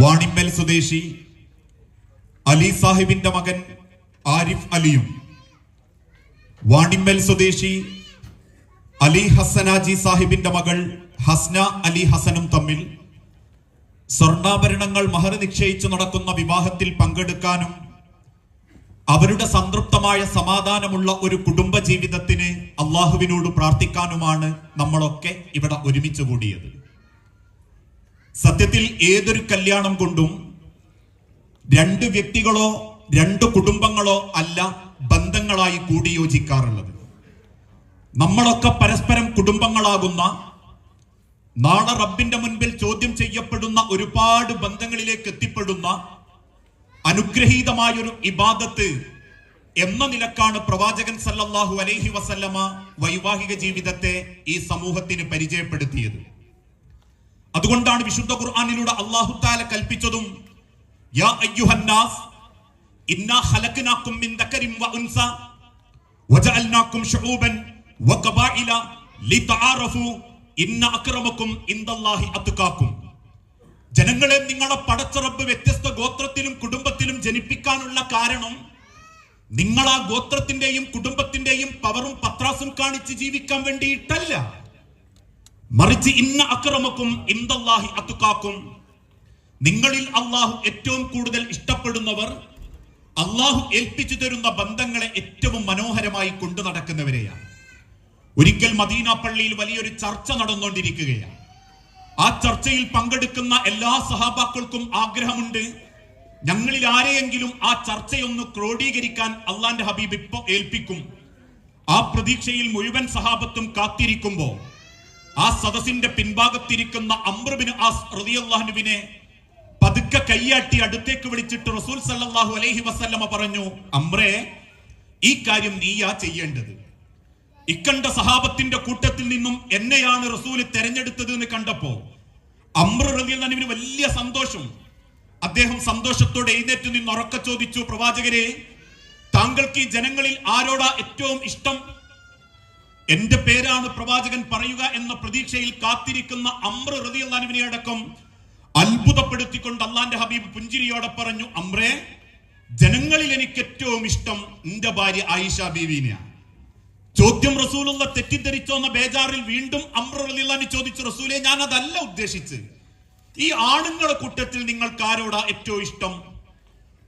വാണിമ്മൽ സ്വദേശി അലി സാഹിബിന്റെ മകൻ ആരിഫ് അലിയും വാണിമ്മൽ സ്വദേശി അലി ഹസനാജി സാഹിബിന്റെ മകൾ ഹസ്ന അലി ഹസനും തമ്മിൽ സ്വർണാഭരണങ്ങൾ മഹർ നിശ്ചയിച്ചു നടക്കുന്ന വിവാഹത്തിൽ പങ്കെടുക്കാനും അവരുടെ സംതൃപ്തമായ സമാധാനമുള്ള ഒരു കുടുംബ ജീവിതത്തിന് അള്ളാഹുവിനോട് പ്രാർത്ഥിക്കാനുമാണ് നമ്മളൊക്കെ ഇവിടെ ഒരുമിച്ച് കൂടിയത്. സത്യത്തിൽ ഏതൊരു കല്യാണം കൊണ്ടും രണ്ട് വ്യക്തികളോ രണ്ട് കുടുംബങ്ങളോ അല്ല ബന്ധങ്ങളായി കൂടിയോജിക്കാറുള്ളത്. നമ്മളൊക്കെ പരസ്പരം കുടുംബങ്ങളാകുന്ന നാളെ റബ്ബിന്റെ മുൻപിൽ ചോദ്യം ചെയ്യപ്പെടുന്ന ഒരുപാട് ബന്ധങ്ങളിലേക്ക് എത്തിപ്പെടുന്ന അനുഗ്രഹീതമായൊരു ഇബാദത്ത് എന്ന നിലക്കാണ് പ്രവാചകൻ സല്ലല്ലാഹു അലൈഹി വസല്ലമ വൈവാഹിക ജീവിതത്തെ ഈ സമൂഹത്തിന് പരിചയപ്പെടുത്തിയത്. അതുകൊണ്ടാണ് വിശുദ്ധ ഖുർആാനിലൂടെ അള്ളാഹു താല കൽപ്പിച്ചതും യാ ഇന്നാ മിൻ ദക്കരിൻ വ ലിതആറഫു ജനങ്ങളെ നിങ്ങളെ പടച്ച റബ്ബ് വ്യത്യസ്ത ഗോത്രത്തിലും കുടുംബത്തിലും ജനിപ്പിക്കാനുള്ള കാരണം നിങ്ങൾ ആ ഗോത്രത്തിന്റെയും കുടുംബത്തിന്റെയും പവറും പത്രാസും കാണിച്ച് ജീവിക്കാൻ വേണ്ടിയിട്ടല്ല. മറിച്ച് ഇന്ന അക്രമക്കും ഇന്ദല്ലാഹി അത്തുക്കാക്കും. നിങ്ങളിൽ അള്ളാഹു ഏറ്റവും കൂടുതൽ ഇഷ്ടപ്പെടുന്നവർ അള്ളാഹു ഏൽപ്പിച്ചു തരുന്ന ബന്ധങ്ങളെ ഏറ്റവും മനോഹരമായി കൊണ്ടു നടക്കുന്നവരെയാണ്. ഒരിക്കൽ മദീന പള്ളിയിൽ വലിയൊരു ചർച്ച നടന്നുകൊണ്ടിരിക്കുകയാണ്. ആ ചർച്ചയിൽ പങ്കെടുക്കുന്ന എല്ലാ സഹാബാക്കൾക്കും ആഗ്രഹമുണ്ട്. ഞങ്ങളിൽ ആരെയെങ്കിലും ആ ചർച്ചയൊന്ന് ക്രോഡീകരിക്കാൻ അള്ളാന്റെ ഹബീബ് ഇപ്പൊ ഏൽപ്പിക്കും. ആ പ്രതീക്ഷയിൽ മുഴുവൻ സഹാബത്തും കാത്തിരിക്കുമ്പോ ആ സദസ്സിന്റെ പിൻഭാഗത്തിരിക്കുന്ന അമ്രബിന് ആസ് റളിയല്ലാഹുവിനെ പതുക്കെ കൈയാട്ടി അടുത്തേക്ക് വിളിച്ചിട്ട് റസൂൽ സല്ലല്ലാഹു അലൈഹി വസല്ലമ പറഞ്ഞു അമ്രേ ഈ കാര്യം നീയാ ചെയ്യേണ്ടത്. ഇക്കണ്ട സഹാബത്തിന്റെ കൂട്ടത്തിൽ നിന്നും എന്നെയാണ് റസൂൽ തെരഞ്ഞെടുത്തത് എന്ന് കണ്ടപ്പോ അമ്ര റളിയല്ലാഹുവിന് വലിയ സന്തോഷം. അദ്ദേഹം സന്തോഷത്തോടെ എഴുന്നേറ്റ് നിന്ന് ഉറക്ക ചോദിച്ചു പ്രവാചകരെ താങ്കൾക്ക് ഈ ജനങ്ങളിൽ ആരോടാ ഏറ്റവും ഇഷ്ടം എന്റെ പേരാണ് പ്രവാചകൻ പറയുക എന്ന പ്രതീക്ഷയിൽ കാത്തിരിക്കുന്ന അമ്ര ഹൃദയ അടക്കം അത്ഭുതപ്പെടുത്തിക്കൊണ്ട് അള്ളാന്റെ ഹബീബ് പുഞ്ചിരിയോടെ പറഞ്ഞു അമ്രേ ജനങ്ങളിൽ എനിക്ക് ഏറ്റവും ഇഷ്ടം എന്റെ ഭാര്യ ആയിഷ ബീവിനെയാണ്. ചോദ്യം റസൂലുള്ള തെറ്റിദ്ധരിച്ചോ എന്ന ബേജാറിൽ വീണ്ടും അമ്ര ചോദിച്ചു റസൂലെ ഞാൻ അതല്ല ഉദ്ദേശിച്ച്. ഈ ആണുങ്ങളുടെ കൂട്ടത്തിൽ നിങ്ങൾക്ക് ആരോടാ ഏറ്റവും ഇഷ്ടം?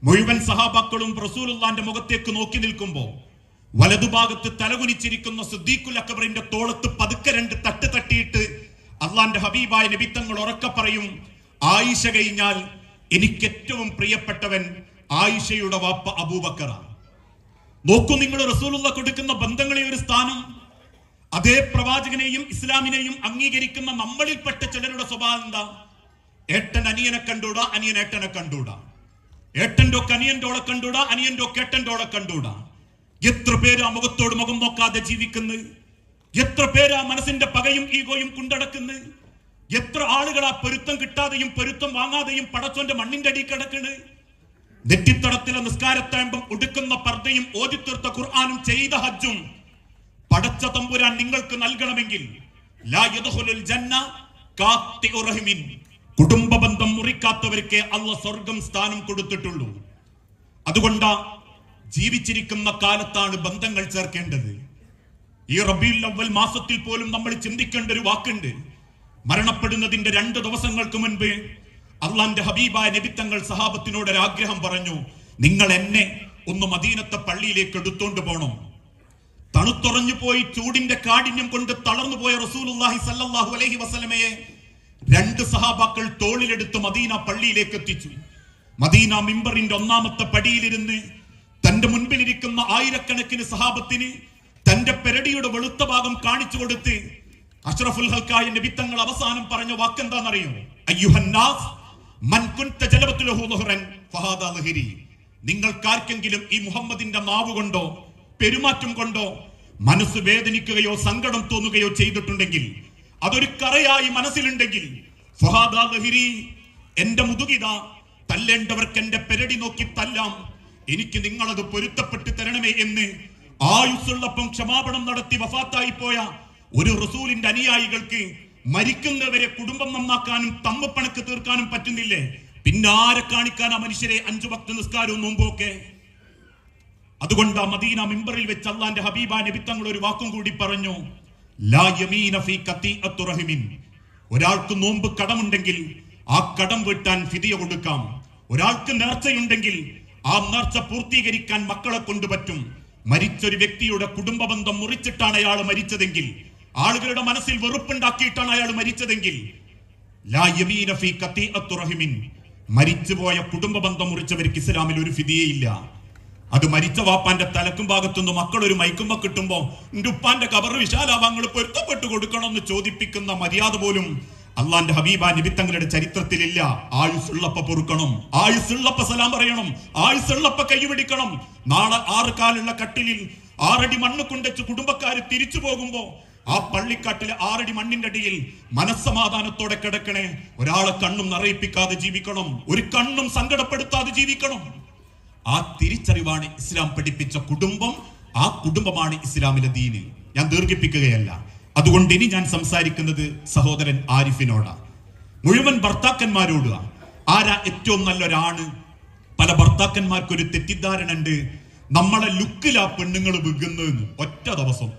മുഴുവൻ സഹാബാക്കളും റസൂലുള്ളാന്റെ മുഖത്തേക്ക് നോക്കി നിൽക്കുമ്പോ വലതുഭാഗത്ത് തലകുനിച്ചിരിക്കുന്ന സുദ്ദീഖുൽ അക്ബറിന്റെ തോളത്ത് പതുക്കെ രണ്ട് തട്ട് തട്ടിയിട്ട് അള്ളാന്റെ ഹബീബായ നിബിത്തങ്ങൾ ഉറക്കെ പറയും ആയിഷ കഴിഞ്ഞാൽ എനിക്ക് ഏറ്റവും പ്രിയപ്പെട്ടവൻ ആയിഷയുടെ വാപ്പ അബൂബക്കറാണ്. നോക്കൂ നിങ്ങൾ റസൂലുള്ള കൊടുക്കുന്ന ബന്ധങ്ങളെ ഒരു സ്ഥാനം അതേ പ്രവാചകനെയും ഇസ്ലാമിനെയും അംഗീകരിക്കുന്ന നമ്മളിൽപ്പെട്ട ചിലരുടെ സ്വഭാവം എന്താ? ഏട്ടൻ അനിയനെ കണ്ടൂടാ അനിയൻ ഏട്ടനെ കണ്ടൂടാ ഏട്ടന്റെ ഒക്കെ അനിയന്റെ ഓളെ കണ്ടൂടാ അനിയന്റെ ഒക്കെ ഏട്ടന്റെ ഓളെ കണ്ടൂടാ എത്ര പേര് ആ മുഖത്തോട് മുഖം നോക്കാതെ ജീവിക്കുന്നു? എത്ര പേര് ആ മനസ്സിന്റെ പകയും ഈഗോയും കൊണ്ടടക്കുന്നു? എത്ര ആളുകൾ ആ പൊരുത്തം കിട്ടാതെയും പൊരുത്തം വാങ്ങാതെയും പടച്ചോന്റെ മണ്ണിന്റെ അടി കിടക്കണ്? നെറ്റിത്തടത്തിലെ നിസ്കാരത്താമ്പം ഒടുക്കുന്ന പർദ്ദയും ഓതിത്തീർത്ത ഖുർആാനും ചെയ്ത ഹജ്ജും പടച്ച തമ്പുരാൻ നിങ്ങൾക്ക് നൽകണമെങ്കിൽ. കുടുംബ ബന്ധം മുറിക്കാത്തവർക്ക് അള്ള സ്വർഗം സ്ഥാനം കൊടുത്തിട്ടുള്ളൂ. അതുകൊണ്ടാ ജീവിച്ചിരിക്കുന്ന കാലത്താണ് ബന്ധങ്ങൾ ചേർക്കേണ്ടത്. ഈ റബീൽ അവൽ മാസത്തിൽ പോലും നമ്മൾ ചിന്തിക്കേണ്ട ഒരു വാക്കുണ്ട്. മരണപ്പെടുന്നതിന്റെ രണ്ട് ദിവസങ്ങൾക്ക് മുൻപ് അള്ളാന്റെ ഹബീബായ നബിത്തങ്ങൾ സഹാബത്തിനോട് ഒരു ആഗ്രഹം പറഞ്ഞു നിങ്ങൾ എന്നെ ഒന്ന് മദീനത്തെ പള്ളിയിലേക്ക് എടുത്തോണ്ട് പോണം. തണുത്തുറഞ്ഞു പോയി ചൂടിന്റെ കാഠിന്യം കൊണ്ട് തളർന്നു പോയ റസൂലുള്ളാഹി സല്ലാഹു അലൈഹി വസല്ലമയെ രണ്ട് സഹാബാക്കൾ തോളിലെടുത്ത് മദീന പള്ളിയിലേക്ക് എത്തിച്ചു. മദീന മിമ്പറിന്റെ ഒന്നാമത്തെ പടിയിലിരുന്ന് തന്റെ മുൻപിലിരിക്കുന്ന ആയിരക്കണക്കിന് സഹാബത്തിന് തന്റെ പെരടിയുടെ വെളുത്ത ഭാഗം കാണിച്ചു കൊടുത്ത് അഷ്റഫുൽ ഹൽക്കായ നബിത്തങ്ങൾ അവസാനം പറഞ്ഞ വാക്കെന്താണെന്നറിയോ? അയ്യുഹന്നാസ് മൻ നിങ്ങൾക്കാർക്കെങ്കിലും ഈ മുഹമ്മദിന്റെ നാവ് കൊണ്ടോ പെരുമാറ്റം കൊണ്ടോ മനസ്സ് വേദനിക്കുകയോ സങ്കടം തോന്നുകയോ ചെയ്തിട്ടുണ്ടെങ്കിൽ അതൊരു കറയായി മനസ്സിലുണ്ടെങ്കിൽ എന്റെ മുതുകിത തല്ലേണ്ടവർക്ക് എന്റെ പെരടി നോക്കി തല്ലാം. എനിക്ക് നിങ്ങളത് പൊരുത്തപ്പെട്ട് തരണമേ എന്ന് ആയുസ്സുള്ളപ്പം ക്ഷമാപണം നടത്തി വഫാത്തായി പോയ ഒരു റസൂലിന്റെ അനുയായികൾക്ക് മരിക്കുന്നവരെ കുടുംബം നന്നാക്കാനും തമ്മപ്പണക്ക് തീർക്കാനും പറ്റുന്നില്ലേ? പിന്നാരെ കാണിക്കാൻ ആ മനുഷ്യരെ അഞ്ചു ഭക്ത നിസ്കാരവും നോമ്പൊക്കെ അതുകൊണ്ട് ആ മദീന മിമ്പറിൽ വെച്ച് അള്ളാന്റെ ഹബീബ നബി തങ്ങൾ ഒരു വാക്കും കൂടി പറഞ്ഞു ലാ യമീന ഫീ റഹിമിൻ. ഒരാൾക്ക് നോമ്പ് കടമുണ്ടെങ്കിൽ ആ കടം വീട്ടാൻ ഫിതിയ കൊടുക്കാം. ഒരാൾക്ക് നേർച്ചയുണ്ടെങ്കിൽ ആ നേർച്ച പൂർത്തീകരിക്കാൻ മക്കളെ കൊണ്ട് പറ്റും മരിച്ചൊരു വ്യക്തിയുടെ കുടുംബ ബന്ധം മുറിച്ചിട്ടാണ് അയാൾ മരിച്ചതെങ്കിൽ ആളുകളുടെ മനസ്സിൽ വെറുപ്പുണ്ടാക്കിയിട്ടാണ് അയാൾ മരിച്ചതെങ്കിൽ. മരിച്ചുപോയ കുടുംബ ബന്ധം മുറിച്ചവർക്ക് ഇസ്ലാമിൽ ഒരു ഫിതിയേയില്ല അത് മരിച്ച വാപ്പാന്റെ തലക്കും ഭാഗത്തുനിന്ന് മക്കൾ ഒരു മൈക്കുമ്പോ കിട്ടുമ്പോ എന്റെ ഉപ്പാന്റെ കബർ വിശാലാഭാങ്ങൾ പൊരുത്തപ്പെട്ടു കൊടുക്കണമെന്ന് ചോദിപ്പിക്കുന്ന മര്യാദ പോലും അള്ളാന്റെ ഹബീബ നിബിത്തങ്ങളുടെ ചരിത്രത്തിലില്ല. ആയുസുള്ളപ്പ പൊറുക്കണം. ആയുസുള്ളപ്പ സലാം പറയണം. ആയുസുള്ളപ്പ കൈപിടിക്കണം. നാളെ ആറ് കാലുള്ള കട്ടിലിൽ ആറടി മണ്ണ് കൊണ്ടുവച്ച് കുടുംബക്കാര് തിരിച്ചു പോകുമ്പോ ആ പള്ളിക്കാട്ടിലെ ആറടി മണ്ണിന്റെ അടിയിൽ മനസ്സമാധാനത്തോടെ കിടക്കണേ. ഒരാളെ കണ്ണും നിറയിപ്പിക്കാതെ ജീവിക്കണം. ഒരു കണ്ണും സങ്കടപ്പെടുത്താതെ ജീവിക്കണം. ആ തിരിച്ചറിവാണ് ഇസ്ലാം പഠിപ്പിച്ച കുടുംബം. ആ കുടുംബമാണ് ഇസ്ലാമിലെ ദീന്. ഞാൻ ദീർഘിപ്പിക്കുകയല്ല. അതുകൊണ്ട് ഇനി ഞാൻ സംസാരിക്കുന്നത് സഹോദരൻ ആരിഫിനോടാണ് മുഴുവൻ ഭർത്താക്കന്മാരോടുക ആരാ ഏറ്റവും നല്ലൊരാണ്? പല ഭർത്താക്കന്മാർക്ക് ഒരു തെറ്റിദ്ധാരണ ഉണ്ട് നമ്മളെ ലുക്കിലാ പെണ്ണുങ്ങൾ വിൽക്കുന്നതെന്ന് ഒറ്റ ദിവസം.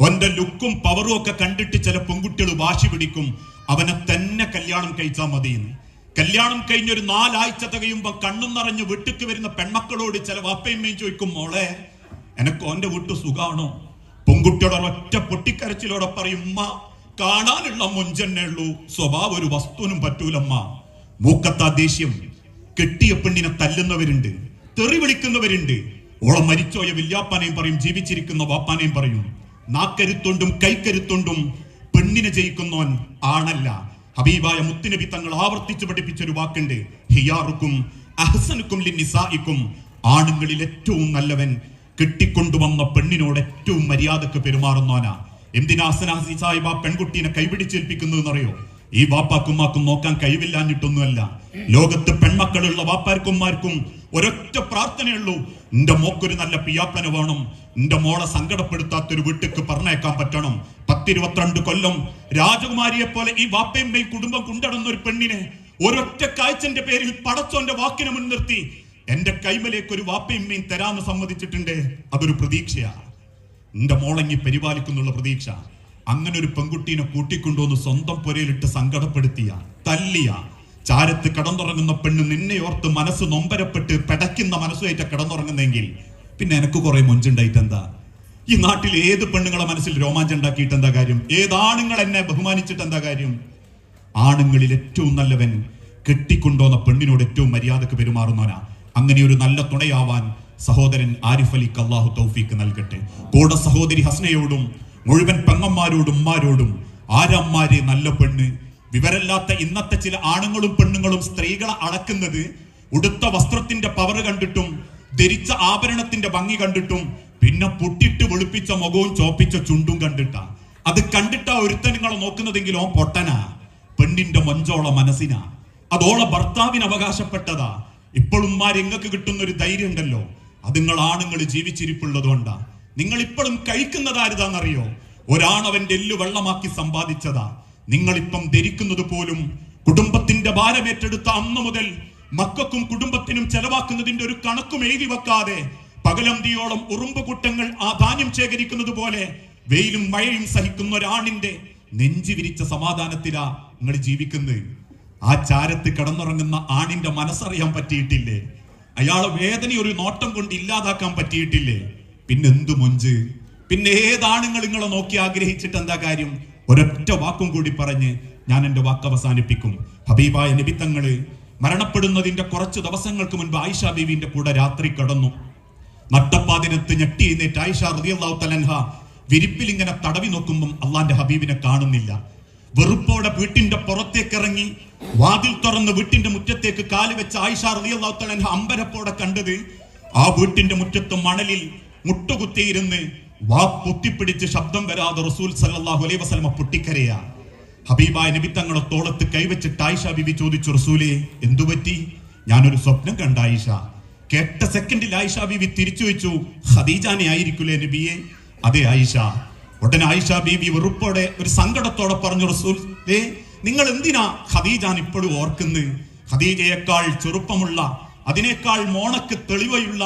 ഓന്റെ ലുക്കും പവറും ഒക്കെ കണ്ടിട്ട് ചില പെൺകുട്ടികൾ വാശി പിടിക്കും. അവനെ തന്നെ കല്യാണം കഴിച്ചാൽ മതിയെന്ന്. കല്യാണം കഴിഞ്ഞൊരു നാലാഴ്ച തികയുമ്പോ കണ്ണും നിറഞ്ഞ് വീട്ടിക്ക് വരുന്ന പെൺമക്കളോട് ചില വാപ്പയമ്മയും ചോദിക്കും മോളെ എനക്ക് ഓന്റെ വീട്ടു സുഖാണോ? പെൺകുട്ടിയുടെ ഒറ്റ പൊട്ടിക്കരച്ചിലോടെ പറയും കാണാനുള്ള മുഞ്ചെണ്ണേ ഉള്ളൂ. സ്വഭാവം ഒരു വസ്തുവിനും പറ്റൂലമ്മ. മൂക്കത്താ ദേഷ്യം. കെട്ടിയ പെണ്ണിനെ തല്ലുന്നവരുണ്ട് തെറി വിളിക്കുന്നവരുണ്ട്. ഓളം മരിച്ചോയ വല്യാപ്പാനെയും പറയും ജീവിച്ചിരിക്കുന്ന വാപ്പാനെയും പറയും. നാക്കരുത്തുണ്ടും കൈക്കരുത്തുണ്ടും പെണ്ണിനെ ജയിക്കുന്നവൻ ആണല്ല. ഹബീബായ മുത്തുനബി തങ്ങൾ ആവർത്തിച്ചു പഠിപ്പിച്ച ഒരു വാക്കുണ്ട് ഹിയാറുക്കും അഹസനുക്കും ലിന്നിസായിക്കും ആണുങ്ങളിൽ ഏറ്റവും നല്ലവൻ കെട്ടിക്കൊണ്ടുവന്ന പെണ്ണിനോട് ഏറ്റവും മര്യാദയ്ക്ക് പെരുമാറുന്നവനാ എന്തിനാ അസനാസി സാഹിബ് ആ പെൺകുട്ടീനെ കൈപിടിച്ചേൽപ്പിക്കുന്നതെന്നറിയോ? ഈ വാപ്പാക്കുമാക്കും നോക്കാൻ കഴിവില്ലാഞ്ഞിട്ടൊന്നുമല്ല. ലോകത്ത് പെൺമക്കളുള്ള വാപ്പാർക്കുമാർക്കും ഒരൊറ്റ പ്രാർത്ഥനയുള്ളൂ. എന്റെ മോക്കൊരു നല്ല പിയാപ്പന വേണം. എന്റെ മോളെ സങ്കടപ്പെടുത്താത്തൊരു വീട്ടിക്ക് പറഞ്ഞേക്കാൻ പറ്റണം. പത്തിരുപത്തിരണ്ട് കൊല്ലം രാജകുമാരിയെ പോലെ ഈ വാപ്പയും കുടുംബം കൊണ്ടടന്ന ഒരു പെണ്ണിനെ ഒരൊറ്റ കാഴ്ചന്റെ പേരിൽ പടച്ചോന്റെ വാക്കിനെ മുൻനിർത്തി എന്റെ കൈമലേക്ക് ഒരു വാപ്പയമ്മയും തരാന്ന് സമ്മതിച്ചിട്ടുണ്ട്. അതൊരു പ്രതീക്ഷയാണ് എന്റെ മോളങ്ങി പരിപാലിക്കുന്നുള്ള പ്രതീക്ഷ. അങ്ങനെ ഒരു പെൺകുട്ടീനെ കൂട്ടിക്കൊണ്ടുവന്ന് സ്വന്തം പുരയിലിട്ട് സങ്കടപ്പെടുത്തിയ. തല്ലിയ. ചാരത്ത് കിടന്നുറങ്ങുന്ന പെണ്ണ് നിന്നെ ഓർത്ത് മനസ്സ് നൊമ്പരപ്പെട്ട് പെടയ്ക്കുന്ന മനസ്സുമായിട്ട് കിടന്നുറങ്ങുന്നെങ്കിൽ പിന്നെ എനക്ക് കുറെ മൊഞ്ചുണ്ടായിട്ട് എന്താ? ഈ നാട്ടിൽ ഏത് പെണ്ണുങ്ങളെ മനസ്സിൽ രോമാഞ്ചം ഉണ്ടാക്കിയിട്ട് എന്താ കാര്യം? ഏതാണുങ്ങൾ എന്നെ ബഹുമാനിച്ചിട്ട് എന്താ കാര്യം? ആണുങ്ങളിൽ ഏറ്റവും നല്ലവൻ കെട്ടിക്കൊണ്ടുവന്ന പെണ്ണിനോട് ഏറ്റവും മര്യാദയ്ക്ക് പെരുമാറുന്നവനാ. അങ്ങനെ ഒരു നല്ല തുണയാവാൻ സഹോദരൻ ആരിഫ് അലിക്ക് അള്ളാഹു തൗഫീക്ക് നൽകട്ടെ. കൂടെ സഹോദരി ഹസ്നയോടും മുഴുവൻ പെങ്ങന്മാരോടും ഉമ്മാരോടും ആരമ്മാരെ നല്ല പെണ്ണ്. വിവരല്ലാത്ത ഇന്നത്തെ ചില ആണുങ്ങളും പെണ്ണുങ്ങളും സ്ത്രീകളെ അളക്കുന്നത് ഉടുത്ത വസ്ത്രത്തിന്റെ പവർ കണ്ടിട്ടും ധരിച്ച ആഭരണത്തിന്റെ ഭംഗി കണ്ടിട്ടും പിന്നെ പൊട്ടിട്ട് വെളുപ്പിച്ച മുഖവും ചോപ്പിച്ച ചുണ്ടും കണ്ടിട്ടാ. അത് കണ്ടിട്ട ഒരുത്തൻ നിങ്ങളെ നോക്കുന്നതെങ്കിലും പൊട്ടനാ. പെണ്ണിന്റെ മൊഞ്ചോള മനസ്സിനാ. അതോളെ ഭർത്താവിന് അവകാശപ്പെട്ടതാ. ഇപ്പോഴും നിങ്ങൾക്ക് കിട്ടുന്ന ഒരു ധൈര്യം ഉണ്ടല്ലോ അത് നിങ്ങൾ ആണുങ്ങൾ ജീവിച്ചിരിപ്പുള്ളതുകൊണ്ടാ. നിങ്ങൾ ഇപ്പോഴും കഴിക്കുന്നത് ആരുതാന്നറിയോ ഒരാണവന്റെ എല്ലു വെള്ളമാക്കി സമ്പാദിച്ചതാ. നിങ്ങളിപ്പം ധരിക്കുന്നത് പോലും കുടുംബത്തിന്റെ ഭാരമേറ്റെടുത്ത അന്ന് മുതൽ മക്കൾക്കും കുടുംബത്തിനും ചെലവാക്കുന്നതിന്റെ ഒരു കണക്കും എഴുതി വെക്കാതെ പകലന്തിയോളം ഉറുമ്പ് കൂട്ടങ്ങൾ ആ ധാന്യം ശേഖരിക്കുന്നത് പോലെ വെയിലും മഴയും സഹിക്കുന്ന ഒരാണിന്റെ നെഞ്ചു വിരിച്ച സമാധാനത്തിലാ നിങ്ങൾ ജീവിക്കുന്നത്. ആ ചാരത്ത് കിടന്നുറങ്ങുന്ന ആണിന്റെ മനസ്സറിയാൻ പറ്റിയിട്ടില്ലേ? അയാളെ വേദന ഒരു നോട്ടം കൊണ്ട് ഇല്ലാതാക്കാൻ പറ്റിയിട്ടില്ലേ? പിന്നെ എന്തു മൊഞ്ച്? പിന്നെ ഏതാണുങ്ങൾ നിങ്ങളെ നോക്കി ആഗ്രഹിച്ചിട്ട് എന്താ കാര്യം? ഒരൊറ്റ വാക്കും കൂടി പറഞ്ഞ് ഞാൻ എന്റെ വാക്ക് അവസാനിപ്പിക്കും. ഹബീബായ നിബിത്തങ്ങൾ മരണപ്പെടുന്നതിന്റെ കുറച്ച് ദിവസങ്ങൾക്ക് മുൻപ് ആയിഷ ബീവിന്റെ കൂടെ രാത്രി കടന്നു. നട്ടപ്പാതിരത്ത് ഞെട്ടി എഴുന്നേറ്റ് ആയിഷ റളിയല്ലാഹു തലൻഹ വിരിപ്പിൽ ഇങ്ങനെ തടവി നോക്കുമ്പം അള്ളാന്റെ ഹബീബിനെ കാണുന്നില്ല. വെറുപ്പോടെ വീട്ടിന്റെ പുറത്തേക്ക് ഇറങ്ങി വാതിൽ തുറന്ന് വീട്ടിന്റെ മുറ്റത്തേക്ക് കാൽ വെച്ച ആയിഷ റളിയല്ലാഹു തലൻഹ അമ്പരപ്പോടെ കണ്ടത് ആ വീട്ടിന്റെ മുറ്റത്ത് മണലിൽ മുട്ടുകുത്തിയിരുന്ന് വാ പൊത്തിപ്പിടിച്ച് ശബ്ദം വരാതെ റസൂൽ സല്ലല്ലാഹു അലൈ വസല്ലമ പൊട്ടിക്കരയാ. ഹബീബായ നബി തങ്ങളെ തോളത്ത് കൈവച്ചിട്ട് ആയിഷ ബിബി ചോദിച്ചു റസൂലേ എന്തുപറ്റി ഞാനൊരു സ്വപ്നം കണ്ട ആയിഷ. കേട്ട സെക്കൻഡിൽ ആയിഷ ബിബി തിരിച്ചു വെച്ചു ഖദീജാനെ ആയിരിക്കൂലേ നബിയെ? അതെ ആയിഷ. ഉടനെ ആയിഷ ബീബി വെറുപ്പോടെ ഒരു സങ്കടത്തോടെ പറഞ്ഞു റസൂൽ നിങ്ങൾ എന്തിനാ ഖദീജാൻ ഇപ്പോഴും ഓർക്കുന്നത് ഖദീജയേക്കാൾ ചെറുപ്പമുള്ള അതിനേക്കാൾ മോണക്ക് തെളിവയുള്ള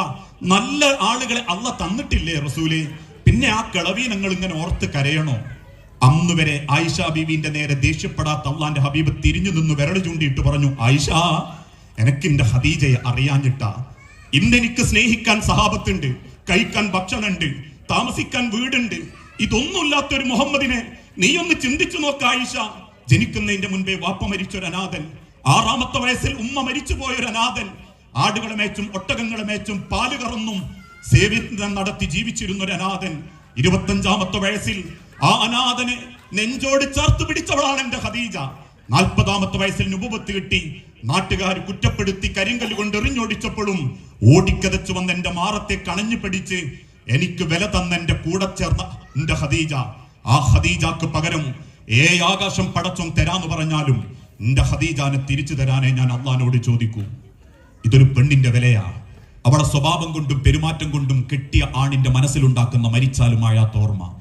നല്ല ആളുകളെ അല്ല തന്നിട്ടില്ലേ റസൂലെ? പിന്നെ ആ കിളവീനങ്ങൾ ഇങ്ങനെ ഓർത്ത് കരയണോ? അന്ന് വരെ ആയിഷ ബീവിന്റെ നേരെ ദേഷ്യപ്പെടാത്ത അള്ളാന്റെ ഹബീബ് തിരിഞ്ഞു നിന്ന് വിരൽ ചൂണ്ടിയിട്ട് പറഞ്ഞു ആയിഷ എനക്കിന്റെ ഹദീജയെ അറിയാഞ്ഞിട്ടാ. ഇന്നെനിക്ക് സ്നേഹിക്കാൻ സഹാബത്തുണ്ട് കഴിക്കാൻ ഭക്ഷണമുണ്ട് താമസിക്കാൻ വീടുണ്ട് ഇതൊന്നുമില്ലാത്ത ഒരു മുഹമ്മദിനെ നീ ഒന്ന് ചിന്തിച്ചു നോക്ക ആയിഷ. ജനിക്കുന്നതിന്റെ മുൻപേ വാപ്പ മരിച്ച ഒരു അനാഥൻ ആറാമത്തെ വയസ്സിൽ ഉമ്മ മരിച്ചു പോയ ഒരു അനാഥൻ ആടുകളെ മേച്ചും ഒട്ടകങ്ങളെ മേച്ചും പാൽ കറന്നും സേവനം നടത്തി ജീവിച്ചിരുന്ന ഒരു അനാഥൻ ഇരുപത്തഞ്ചാമത്തെ വയസ്സിൽ ആ അനാഥനെ നെഞ്ചോട് ചേർത്ത് പിടിച്ചവളാണ് എന്റെ ഖദീജ. നാൽപ്പതാമത്തെ വയസ്സിൽ നുപുപത്ത് കിട്ടി. നാട്ടുകാർ കുറ്റപ്പെടുത്തി കരിങ്കല്ല് കൊണ്ട് എറിഞ്ഞോടിച്ചപ്പോഴും ഓടിക്കതച്ചു വന്ന എന്റെ മാറത്തെ കണഞ്ഞു പിടിച്ച് എനിക്ക് വില തന്ന എന്റെ കൂടെ ചേർന്ന എന്റെ ഹദീജ ആ ഹദീജക്ക് പകരം ഏ ആകാശം പടച്ചും തരാന്ന് പറഞ്ഞാലും എന്റെ ഖദീജാനെ തിരിച്ചു തരാനേ ഞാൻ അള്ളഹാനോട് ചോദിക്കൂ. ഇതൊരു പെണ്ണിന്റെ വിലയാ. അവളെ സ്വഭാവം കൊണ്ടും പെരുമാറ്റം കൊണ്ടും കെട്ടിയ ആണിന്റെ മനസ്സിലുണ്ടാക്കുന്ന മരിച്ചാലും മരിച്ചാലുമായാത്ത ഓർമ്മ.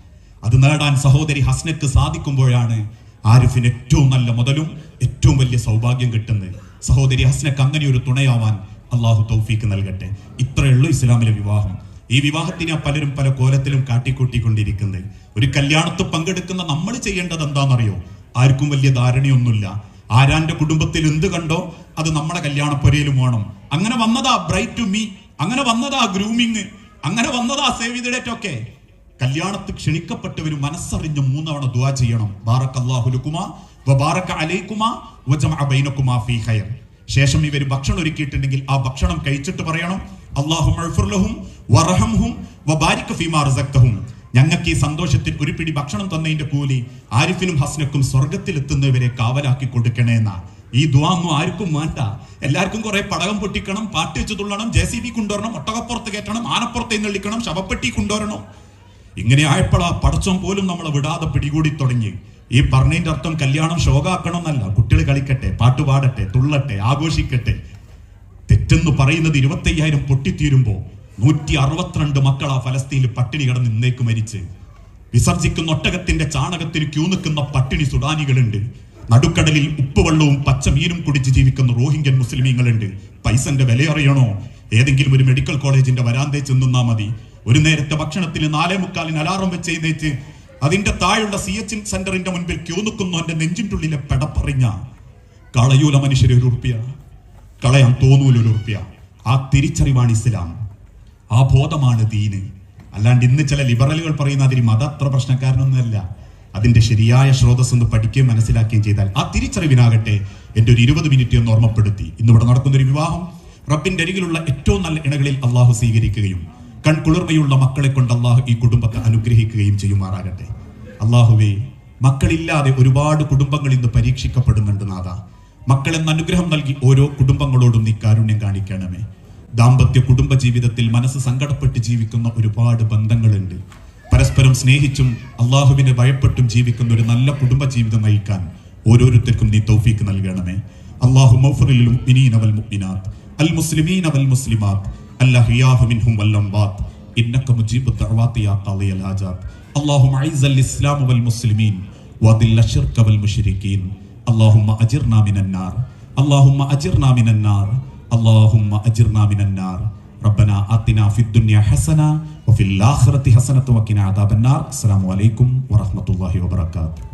അത് നേടാൻ സഹോദരി ഹസ്നക്ക് സാധിക്കുമ്പോഴാണ് ആരിഫിന് ഏറ്റവും നല്ല മുതലും ഏറ്റവും വലിയ സൗഭാഗ്യം കിട്ടുന്നത്. സഹോദരി ഹസ്നക്ക് അങ്ങനെ ഒരു തുണയാവാൻ അള്ളാഹു തൗഫീക്ക് നൽകട്ടെ. ഇത്രയുള്ളൂ ഇസ്ലാമിലെ വിവാഹം. ഈ വിവാഹത്തിനെ പലരും പല കോലത്തിലും കാട്ടിക്കൂട്ടിക്കൊണ്ടിരിക്കുന്നത് ഒരു കല്യാണത്ത് പങ്കെടുക്കുന്ന നമ്മൾ ചെയ്യേണ്ടത് എന്താണെന്നറിയോ? ആർക്കും വലിയ ധാരണയൊന്നുമില്ല. ആരാന്റെ കുടുംബത്തിൽ എന്ത് കണ്ടോ അത് നമ്മളെ കല്യാണപ്പൊരയിലും വേണം. അങ്ങനെ വന്നതാ ബ്രൈറ്റ് ടു മീ അങ്ങനെ വന്നതാ ഗ്രൂമിങ് അങ്ങനെ വന്നതാ സേവ് ഡേറ്റ് ഒക്കെ. കല്യാണത്തിൽ ക്ഷണിക്കപ്പെട്ടവർ മനസ്സറിഞ്ഞ് മൂന്നവണ ദുവാ ചെയ്യണം. ബാറക് അല്ലാഹുലുക്കുമാ വബാറക അലൈക്കുമാ വജമഅ ബൈനക്കുമാ ഫീ ഖൈർ. ശേഷം ഇവർ ഭക്ഷണം ഒരുക്കിയിട്ടുണ്ടെങ്കിൽ ആ ഭക്ഷണം കഴിച്ചിട്ട് പറയണം വറഹംഹും വബാരിക് ഞങ്ങൾക്ക് ഈ സന്തോഷത്തിൽ ഒരു പിടി ഭക്ഷണം തന്നതിന്റെ കൂലി ആരിഫിനും ഹസ്നക്കും സ്വർഗത്തിലെത്തുന്നവരെ കാവലാക്കി കൊടുക്കണേ എന്നാ. ഈ ദുവാ ഒന്നും ആർക്കും വേണ്ട. എല്ലാവർക്കും കുറെ പടകം പൊട്ടിക്കണം പാട്ട് വെച്ച് തുള്ളണം ജെ സി ബി കൊണ്ടുവരണം ഒട്ടകപ്പുറത്ത് കയറ്റണം ആനപ്പുറത്ത് എഴുന്നള്ളിക്കണം ശവപ്പെട്ടി കൊണ്ടുവരണം. ഇങ്ങനെ ആയപ്പോഴാ പടച്ചം പോലും നമ്മളെ വിടാതെ പിടികൂടി തുടങ്ങി. ഈ പറഞ്ഞതിന്റെ അർത്ഥം കല്യാണം ശോകാക്കണം എന്നല്ല കുട്ടികൾ കളിക്കട്ടെ പാട്ടുപാടട്ടെ തുള്ളട്ടെ ആഘോഷിക്കട്ടെ. തെറ്റെന്ന് പറയുന്നത് ഇരുപത്തയ്യായിരം പൊട്ടിത്തീരുമ്പോ നൂറ്റി അറുപത്തിരണ്ട് മക്കൾ ആ ഫലസ്തീനിൽ പട്ടിണി കിടന്ന് ഇന്നേക്ക് മരിച്ച്. വിസർജിക്കുന്ന ഒട്ടകത്തിന്റെ ചാണകത്തിന് ക്യൂ നിൽക്കുന്ന പട്ടിണി സുഡാനികളുണ്ട്. നടുക്കടലിൽ ഉപ്പുവെള്ളവും പച്ചമീനും കുടിച്ച് ജീവിക്കുന്ന റോഹിംഗ്യൻ മുസ്ലിമീങ്ങളുണ്ട്. പൈസന്റെ വില അറിയണോ? ഏതെങ്കിലും ഒരു മെഡിക്കൽ കോളേജിന്റെ വരാന്തേ ചെന്നാ മതി. ഒരു നേരത്തെ ഭക്ഷണത്തിന് നാലേ മുക്കാലിന് അലാറം വെച്ച് അതിന്റെ താഴെയുള്ള സി എച്ച് സെന്ററിന്റെ മുൻപിൽ ക്യൂ നിൽക്കുന്നു. എന്റെ നെഞ്ചിന്റെ ഉള്ളിലെ പെടപ്പറിഞ്ഞ കളയൂല മനുഷ്യരെ ഒരു ഉറുപ്പ്യ. കളയാൻ തോന്നൂല ഒരു ഉറുപ്പ്യ. ആ തിരിച്ചറിവാണ് ഇസ്ലാം. ആ ബോധമാണ് ദീന്. അല്ലാണ്ട് ഇന്ന് ചില ലിബറലുകൾ പറയുന്ന അതിന് മത അത്ര പ്രശ്നക്കാരനൊന്നുമല്ല. അതിന്റെ ശരിയായ സ്രോതസ് ഒന്ന് പഠിക്കുകയും മനസ്സിലാക്കുകയും ചെയ്താൽ ആ തിരിച്ചറിവിനാകട്ടെ എന്റെ ഒരു ഇരുപത് മിനിറ്റ് ഒന്ന് ഓർമ്മപ്പെടുത്തി. ഇന്നിവിടെ നടക്കുന്ന ഒരു വിവാഹം. റബ്ബിന്റെ അരികിലുള്ള ഏറ്റവും നല്ല ഇണകളിൽ അള്ളാഹു സ്വീകരിക്കുകയും കൺകുളിർമയുള്ള മക്കളെ കൊണ്ട് അള്ളാഹു ഈ കുടുംബത്തെ അനുഗ്രഹിക്കുകയും ചെയ്യുമാറാകട്ടെ. അള്ളാഹുവേ മക്കളില്ലാതെ ഒരുപാട് കുടുംബങ്ങൾ ഇന്ന് പരീക്ഷിക്കപ്പെടുന്നുണ്ട് നാഥ. മക്കളെന്ന് അനുഗ്രഹം നൽകി ഓരോ കുടുംബങ്ങളോടും നീ കാരുണ്യം കാണിക്കണമേ. ദാമ്പത്യ കുടുംബ ജീവിതത്തിൽ മനസ്സ് സങ്കടപ്പെട്ട് ജീവിക്കുന്ന ഒരുപാട് ബന്ധങ്ങളുണ്ട്. പരസ്പരം സ്നേഹിച്ചും അള്ളാഹുവിനെ ഭയപ്പെട്ടും ജീവിക്കുന്ന ഒരു നല്ല കുടുംബ ജീവിതം നയിക്കാൻ ഓരോരുത്തർക്കും നീ തൗഫീക്ക് നൽകണമേ. അള്ളാഹു മൗഫറിൽ മുഅ്മിനീന വൽ അൽ മുസ്ലിമീന വൽ മുസ്ലിമാത്ത് الله الأحياء منهم واللنبات إنك مجيب الدعوات يا قاضي الهاجات اللهم أعز الإسلام والمسلمين وذل الشرك والمشركين. اللهم أجرنا من النار. اللهم أجرنا من النار. اللهم أجرنا من النار. ربنا آتنا في الدنيا حسنة وفي الآخرة حسنة وقنا عذاب النار. السلام عليكم ورحمة الله وبركاته.